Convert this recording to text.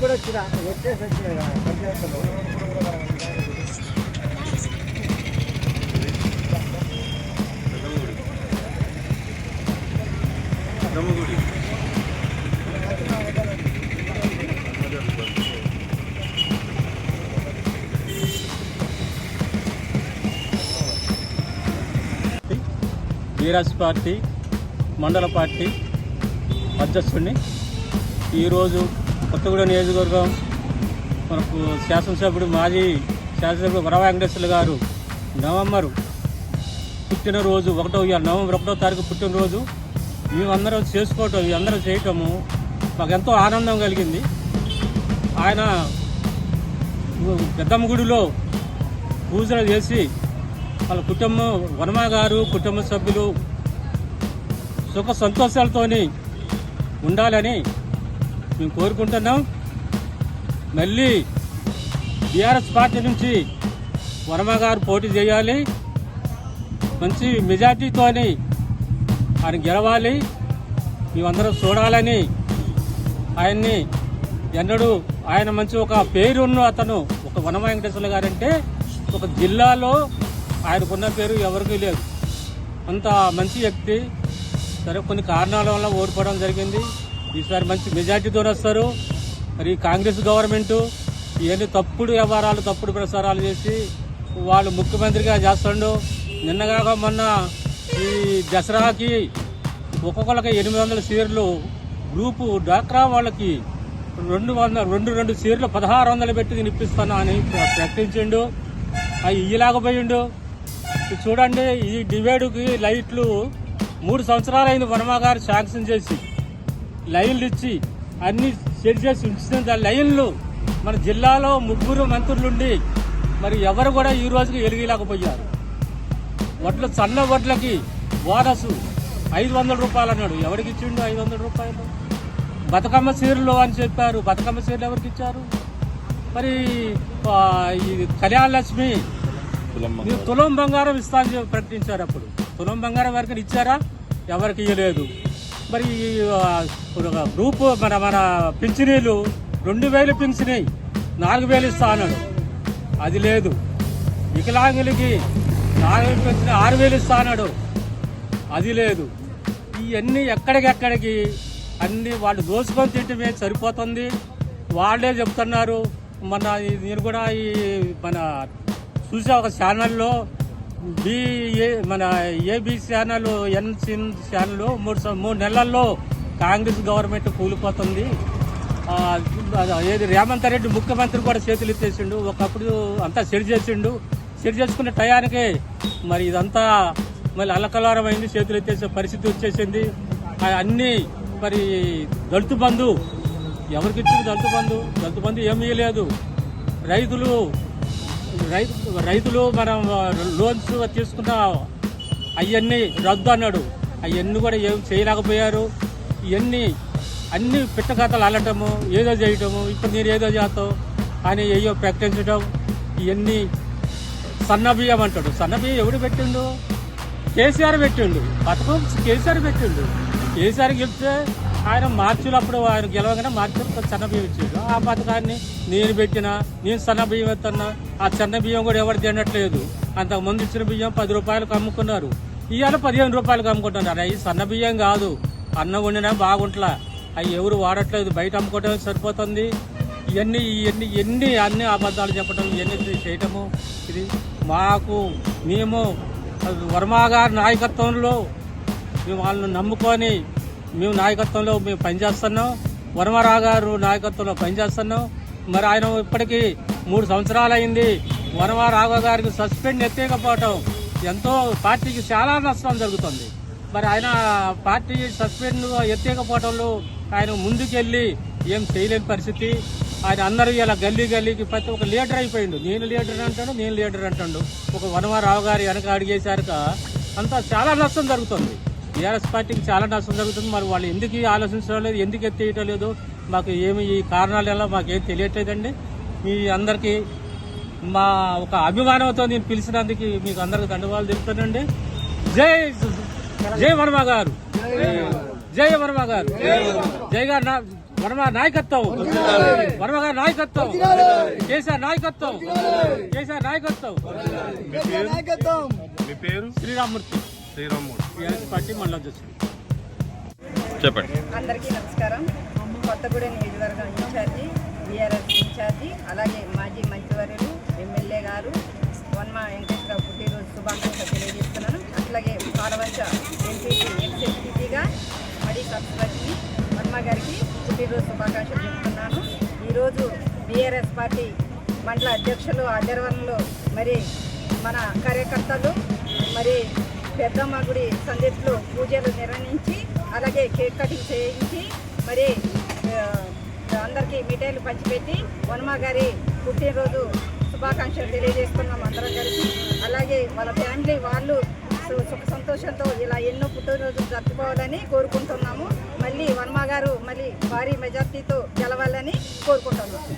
కూడా వచ్చిన వచ్చేసి వచ్చిన పంచాయతీలో వీరాజ్ పార్టీ మండల పార్టీ అధ్యక్షుడిని. ఈరోజు కొత్తగూడెం నియోజకవర్గం మనకు శాసనసభ్యుడు మాజీ శాసనసభ్యుడు వర వెంకటేశ్వర్లు గారు నవంబరు పుట్టినరోజు ఒకటో ఇవాళ నవంబర్ ఒకటో తారీఖు పుట్టినరోజు మేమందరం చేసుకోవటం అందరం చేయటము మాకు ఎంతో ఆనందం కలిగింది. ఆయన పెద్దమ్మ గుడిలో పూజలు చేసి వాళ్ళ కుటుంబం వర్మ గారు కుటుంబ సభ్యులు సుఖ సంతోషాలతోని ఉండాలని మేము కోరుకుంటున్నాం. మళ్ళీ బీఆర్ఎస్ పార్టీ నుంచి వర్మ గారు పోటీ చేయాలి. మంచి మెజార్టీతోని ఆయన గెలవాలి. మేమందరం చూడాలని ఆయన్ని ఎన్నడూ ఆయన మంచి ఒక పేరున్న అతను ఒక వనమ వెంకటేశ్వర గారంటే ఒక జిల్లాలో ఆయనకున్న పేరు ఎవరికీ లేదు. అంత మంచి వ్యక్తి. సరే కొన్ని కారణాల వల్ల ఓడిపోవడం జరిగింది. ఈసారి మంచి మెజార్టీతో వస్తారు. మరి కాంగ్రెస్ గవర్నమెంట్ ఇవన్నీ తప్పుడు వ్యవహారాలు తప్పుడు ప్రసారాలు చేసి వాళ్ళు ముఖ్యమంత్రిగా చేస్తుండు. నిన్నగాక మొన్న ఈ దసరాకి ఒక్కొక్కరికి ఎనిమిది వందల సీర్లు గ్రూపు డాక్రా వాళ్ళకి రెండు వందల రెండు రెండు సీర్లు పదహారు వందలు పెట్టి నేను అని ప్రకటించిండు. అవి ఇయ్యలేకపోయిండు చూడండి ఈ డివైడ్కి లైట్లు మూడు సంవత్సరాలు అయింది వర్మ శాంక్షన్ చేసి లైన్లు ఇచ్చి అన్ని సెట్ చేసి ఉంచిన లైన్లు మన జిల్లాలో ముగ్గురు మంత్రులుండి మరి ఎవరు కూడా ఈ రోజుకి వెలిగిలేకపోయారు వడ్ల సన్న వడ్లకి బోనసు ఐదు వందల రూపాయలు అన్నాడు. ఎవరికి ఇచ్చిండు ఐదు వందల రూపాయలు? బతుకమ్మ చీరలు అని చెప్పారు. బతుకమ్మ చీరలు ఎవరికి ఇచ్చారు? మరి ఈ కళ్యాణ లక్ష్మి మీరు తులం బంగారం ఇస్తా అని ప్రకటించారు అప్పుడు. తులం బంగారం వరకు ఇచ్చారా? ఎవరికి ఇవ్వలేదు మరి ఈ, గ్రూప్ మన మన పింఛనీలు రెండు వేలు పింఛనీ నాలుగు వేలు ఇస్తా అన్నాడు. అది లేదు. వికలాంగులకి నాలుగు వేలు ఆరు వేలు ఇస్తా అన్నాడు. అది లేదు. ఇవన్నీ ఎక్కడికెక్కడికి అన్ని వాళ్ళు దోసుకొని తింటే సరిపోతుంది. వాళ్ళే చెప్తున్నారు. మన నేను కూడా ఈ మన చూసే ఒక ఛానల్లో బి మన ఏబీ ఛానల్ ఎన్ సిన్ ఛానల్ మూడు సం- మూడు నెలల్లో కాంగ్రెస్ గవర్నమెంట్ కూలిపోతుంది. ఏది రేవంత్ రెడ్డి ముఖ్యమంత్రి కూడా చేతులు ఎత్తేసిండు. ఒకప్పుడు అంతా సెడి చేసిండు. సెడి చేసుకునే టయానికే మరి ఇదంతా మళ్ళీ అల్లకలారం అయింది చేతులు ఎత్తేసే పరిస్థితి వచ్చేసింది. అన్నీ అన్ని మరి దళిత బంధు. ఎవరికి ఇచ్చింది దళిత బంధు? దళిత బంధు ఏమీ లేదు. రైతులు రైతు రైతులు మనం లోన్స్ తీసుకున్న అవన్నీ రద్దు అన్నాడు. అవన్నీ కూడా ఏం చేయలేకపోయారు. ఇవన్నీ అన్ని పిట్టకథలు అల్లటము ఏదో చేయటము ఇప్పుడు నేను ఏదో చేస్తావు అని ఏయో ప్రకటించడం ఇవన్నీ సన్న బియ్యం అంటాడు. సన్నబియ్యం ఎవడు పెట్టిండు? కేసీఆర్ పెట్టిండు. పథకం కేసీఆర్ పెట్టిండు. కేసీఆర్ చెప్తే ఆయన మార్చిలో అప్పుడు ఆయన గెలవగానే మార్చిలో సన్న బియ్యం ఇచ్చిండు. ఆ పథకాన్ని నేను పెట్టిన నేను సన్న బియ్యం ఎత్తన్నా ఆ సన్న బియ్యం కూడా ఎవరు తినట్లేదు. అంతకు ముందు ఇచ్చిన బియ్యం పది రూపాయలకు అమ్ముకున్నారు. ఇవాళ పదిహేను రూపాయలకు అమ్ముకుంటున్నారు. అవి సన్న బియ్యం కాదు. అన్నం వండినా బాగుంటలా. అవి ఎవరు వాడట్లేదు. బయట అమ్ముకోవడం సరిపోతుంది. ఇవన్నీ ఇవన్నీ ఎన్ని అన్ని అబద్ధాలు చెప్పడం ఇవన్నీ చేయటము. ఇది మాకు మేము వర్మ గారి నాయకత్వంలో మేము వాళ్ళని నమ్ముకొని మేము నాయకత్వంలో మేము పనిచేస్తున్నాం. వరమరావు గారు నాయకత్వంలో పనిచేస్తున్నాం. మరి ఆయన ఇప్పటికీ మూడు సంవత్సరాలు అయింది వర్మరావు గారికి సస్పెండ్ ఎత్తేకపోవటం ఎంతో పార్టీకి చాలా నష్టం జరుగుతుంది. మరి ఆయన పార్టీ సస్పెండ్ ఎత్తేకపోవటంలో ఆయన ముందుకెళ్ళి ఏం చేయలేని పరిస్థితి. ఆయన అందరూ ఇలా గల్లీ గల్లీకి ప్రతి ఒక్క లీడర్ అయిపోయిండు. నేను లీడర్ అంటాడు నేను లీడర్ అంటాడు. ఒక వనమారావు గారి వెనక అడిగేసరిక అంతా చాలా నష్టం జరుగుతుంది. టీఆర్ఎస్ పార్టీకి చాలా నష్టం జరుగుతుంది. మరి వాళ్ళు ఎందుకు ఆలోచించడం లేదు ఎందుకు ఎత్తేయటం లేదు మాకు ఏమి ఈ కారణాలు ఎలా? మాకేం తెలియట్లేదండి. మీ అందరికీ మా ఒక అభిమానంతో నేను పిలిచినందుకు మీకు అందరికి ధన్యవాదాలు తెలుపుతానండి జై జై వర్మ గారు. జై వర్మ గారు. జై గారు వర్మ నాయకత్వం. వర్మ గారి నాయకత్వం. కేసీఆర్ నాయకత్వం. కేసీఆర్ నాయకత్వం. మీ పేరు? శ్రీరామూర్తి. శ్రీరామ్మూర్తి పార్టీ మండల చెప్పండి. అందరికీ నమస్కారం. కొత్తగూడెం నియోజకవర్గం ఇన్ఛార్జి బీఆర్ఎస్ ఇన్ఛార్జి అలాగే మాజీ మంత్రివర్యులు ఎమ్మెల్యే గారు వన్మ వెంకటరావు పుట్టినరోజు శుభాకాంక్షలు తెలియజేస్తున్నాను. అట్లాగే పాడవంచ ఎంపీపీ ఎక్స్ మడి సరస్వతిని వర్మ గారికి పుట్టినరోజు శుభాకాంక్షలు చెప్తున్నాను. ఈరోజు బీఆర్ఎస్ పార్టీ మండల అధ్యక్షులు ఆధ్వర్యంలో మరి మన కార్యకర్తలు మరి పెద్దమ్మ గుడి సందీప్లో పూజలు నిర్వహించి అలాగే కేక్ కటింగ్ చేయించి మరి అందరికీ మిఠాయిలు పంచిపెట్టి వనమ గారి పుట్టినరోజు శుభాకాంక్షలు తెలియజేస్తున్నాం అందరం కలిసి. అలాగే వాళ్ళ ఫ్యామిలీ వాళ్ళు సుఖ సంతోషంతో ఇలా ఎన్నో పుట్టినరోజులు జరుపుకోవాలని కోరుకుంటున్నాము. మళ్ళీ వనమ గారు మళ్ళీ భారీ మెజార్టీతో గెలవాలని కోరుకుంటున్నాము.